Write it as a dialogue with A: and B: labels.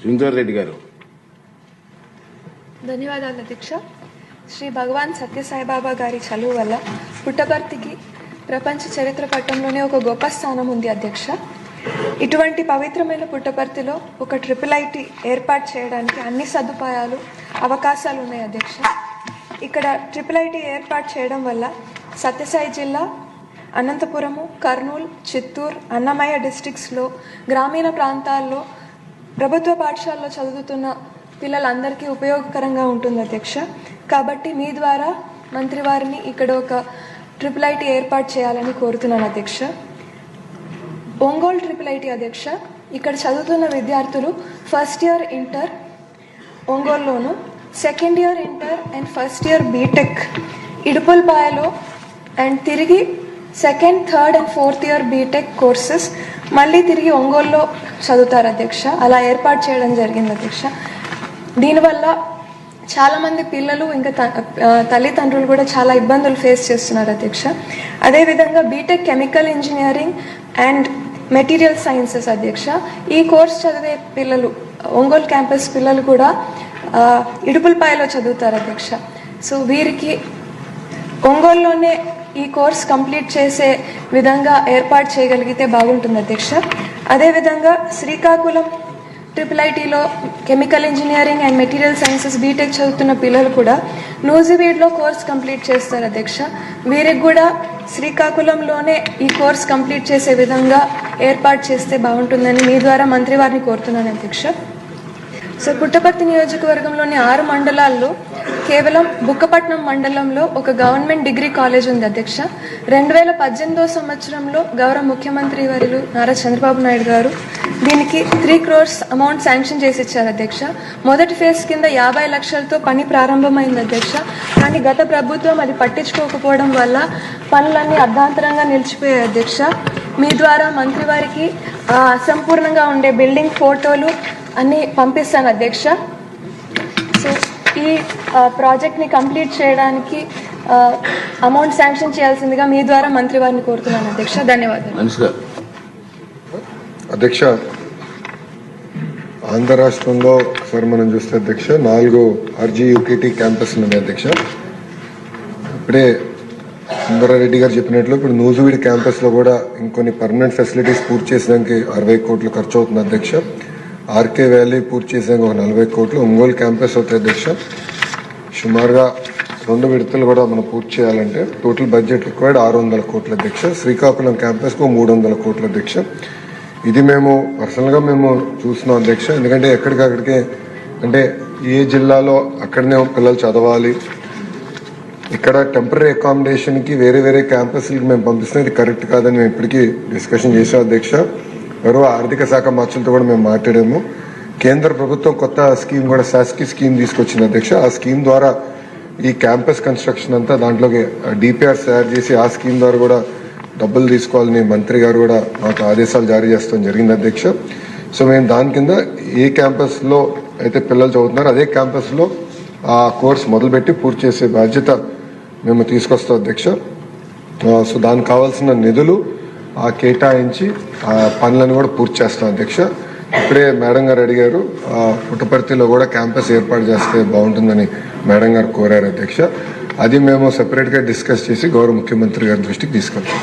A: శ్రీధర్ రెడ్డి గారు.
B: ధన్యవాదాలు అధ్యక్ష. శ్రీ భగవాన్ సత్యసాయిబాబా గారి చదువు వల్ల పుట్టపర్తికి ప్రపంచ చరిత్ర పట్టంలోనే ఒక గొప్ప స్థానం ఉంది అధ్యక్ష. ఇటువంటి పవిత్రమైన పుట్టపర్తిలో ఒక ట్రిపుల్ ఐటీ ఏర్పాటు చేయడానికి అన్ని సదుపాయాలు అవకాశాలు ఉన్నాయి అధ్యక్ష. ఇక్కడ ట్రిపుల్ ఐటీ ఏర్పాటు చేయడం వల్ల సత్యసాయి జిల్లా అనంతపురము కర్నూలు చిత్తూరు అన్నమయ్య డిస్టిక్స్లో గ్రామీణ ప్రాంతాల్లో ప్రభుత్వ పాఠశాలలో చదువుతున్న పిల్లలందరికీ ఉపయోగకరంగా ఉంటుంది అధ్యక్ష. కాబట్టి మీ ద్వారా మంత్రి వారిని ఇక్కడ ఒక ట్రిపుల్ ఐటీ ఏర్పాటు చేయాలని కోరుతున్నాను అధ్యక్ష. ఒంగోలు ట్రిపుల్ ఐటీ అధ్యక్ష ఇక్కడ చదువుతున్న విద్యార్థులు first year inter ఒంగోలులోను second year inter and first year BTech ఇడుపుల్పాయలో and తిరిగి second third and fourth year BTech courses మళ్ళీ తిరిగి ఒంగోలులో చదువుతారు అధ్యక్ష. అలా ఏర్పాటు చేయడం జరిగింది అధ్యక్ష. దీనివల్ల చాలామంది పిల్లలు ఇంకా త- తల్లిదండ్రులు కూడా చాలా ఇబ్బందులు ఫేస్ చేస్తున్నారు అధ్యక్ష. అదేవిధంగా BTech chemical engineering and material sciences అధ్యక్ష. ఈ కోర్స్ చదివే పిల్లలు ఒంగోలు క్యాంపస్ పిల్లలు కూడా ఇడుపులపాయలో చదువుతారు అధ్యక్ష. సో వీరికి ఒంగోలులోనే ఈ కోర్స్ కంప్లీట్ చేసే విధంగా ఏర్పాటు చేయగలిగితే బాగుంటుంది అధ్యక్ష. అదేవిధంగా శ్రీకాకుళం ట్రిపుల్ ఐటీలో chemical engineering and material sciences BTech చదువుతున్న పిల్లలు కూడా నూజివీడ్లో కోర్స్ కంప్లీట్ చేస్తారు అధ్యక్ష. వీరికి కూడా శ్రీకాకుళంలోనే ఈ కోర్స్ కంప్లీట్ చేసే విధంగా ఏర్పాటు చేస్తే బాగుంటుందని మీ ద్వారా మంత్రి వారిని కోరుతున్నాను అధ్యక్ష. సో పుట్టపర్తి నియోజకవర్గంలోని ఆరు మండలాల్లో కేవలం బుక్కపట్నం మండలంలో ఒక గవర్నమెంట్ డిగ్రీ కాలేజ్ ఉంది అధ్యక్ష. రెండు వేల పద్దెనిమిదో సంవత్సరంలో గౌరవ ముఖ్యమంత్రి వర్యులు నారా చంద్రబాబు నాయుడు గారు దీనికి త్రీ క్రోర్స్ అమౌంట్ శాంక్షన్ చేసి ఇచ్చారు అధ్యక్ష. మొదటి ఫేజ్ కింద యాభై లక్షలతో పని ప్రారంభమైంది అధ్యక్ష. కానీ గత ప్రభుత్వం అది పట్టించుకోకపోవడం వల్ల పనులన్నీ అర్ధాంతరంగా నిలిచిపోయాయి అధ్యక్ష. మీ ద్వారా మంత్రి వారికి అసంపూర్ణంగా ఉండే బిల్డింగ్ ఫోటోలు అన్నీ పంపిస్తాను అధ్యక్ష. సో ఈ ప్రాజెక్ట్ని కంప్లీట్ చేయడానికి అమౌంట్ శాంక్షన్ చేయాల్సిందిగా మీ ద్వారా మంత్రి వారిని కోరుతున్నాను అధ్యక్ష. ధన్యవాదాలు.
C: అధ్యక్ష ఆంధ్ర రాష్ట్రంలో ఒకసారి మనం చూస్తే అధ్యక్ష నాలుగు ఆర్జీ యూకేటీ క్యాంపస్ ఉన్నాయి అధ్యక్ష. ఇప్పుడే సుందరారెడ్డి గారు చెప్పినట్లు ఇప్పుడు నూజువీడి క్యాంపస్లో కూడా ఇంకొన్ని పర్మనెంట్ ఫెసిలిటీస్ పూర్తి చేసడానికి అరవై కోట్లు ఖర్చు అవుతుంది అధ్యక్ష. ఆర్కే వ్యాలీ పూర్తి చేసాక ఒక నలభై కోట్లు. ఒంగోలు క్యాంపస్ అవుతాయి అధ్యక్ష సుమారుగా రెండు విడతలు కూడా మనం పూర్తి చేయాలంటే టోటల్ బడ్జెట్ రిక్వైర్డ్ ఆరు వందల కోట్ల దీక్ష శ్రీకాకుళం క్యాంపస్కు మూడు వందల కోట్ల దీక్ష ఇది మేము పర్సనల్గా మేము చూస్తున్నాం అధ్యక్ష. ఎందుకంటే ఎక్కడికక్కడికే అంటే ఏ జిల్లాలో అక్కడనే పిల్లలు చదవాలి. ఇక్కడ టెంపరీ అకామిడేషన్కి వేరే వేరే క్యాంపస్లకి మేము పంపిస్తున్నది ఇది కరెక్ట్ కాదని మేము ఇప్పటికీ డిస్కషన్ చేసాం అధ్యక్ష. గౌరవ ఆర్థిక శాఖ మంత్రులతో కూడా మేము మాట్లాడాము. కేంద్ర ప్రభుత్వం కొత్త స్కీమ్ కూడా శాస్కి స్కీమ్ తీసుకొచ్చింది అధ్యక్ష. ఆ స్కీమ్ ద్వారా ఈ క్యాంపస్ కన్స్ట్రక్షన్ అంతా దాంట్లోకి డిపిఆర్ తయారు చేసి ఆ స్కీమ్ ద్వారా కూడా డబ్బులు తీసుకోవాలని మంత్రి గారు కూడా మాకు ఆదేశాలు జారీ చేస్తాం జరిగింది అధ్యక్ష. సో మేము దాని కింద ఏ క్యాంపస్లో అయితే పిల్లలు చదువుతున్నారో అదే క్యాంపస్లో ఆ కోర్స్ మొదలుపెట్టి పూర్తి చేసే బాధ్యత మేము తీసుకొస్తాం అధ్యక్ష. సో దానికి కావాల్సిన నిధులు కేటాయించి ఆ పనులను కూడా పూర్తి చేస్తాం అధ్యక్ష. ఇప్పుడే మేడం గారు అడిగారు పుట్టపర్తిలో కూడా క్యాంపస్ ఏర్పాటు చేస్తే బాగుంటుందని మేడం గారు కోరారు అధ్యక్ష. అది మేము సెపరేట్గా డిస్కస్ చేసి గౌరవ ముఖ్యమంత్రి గారి దృష్టికి తీసుకెళ్తాం.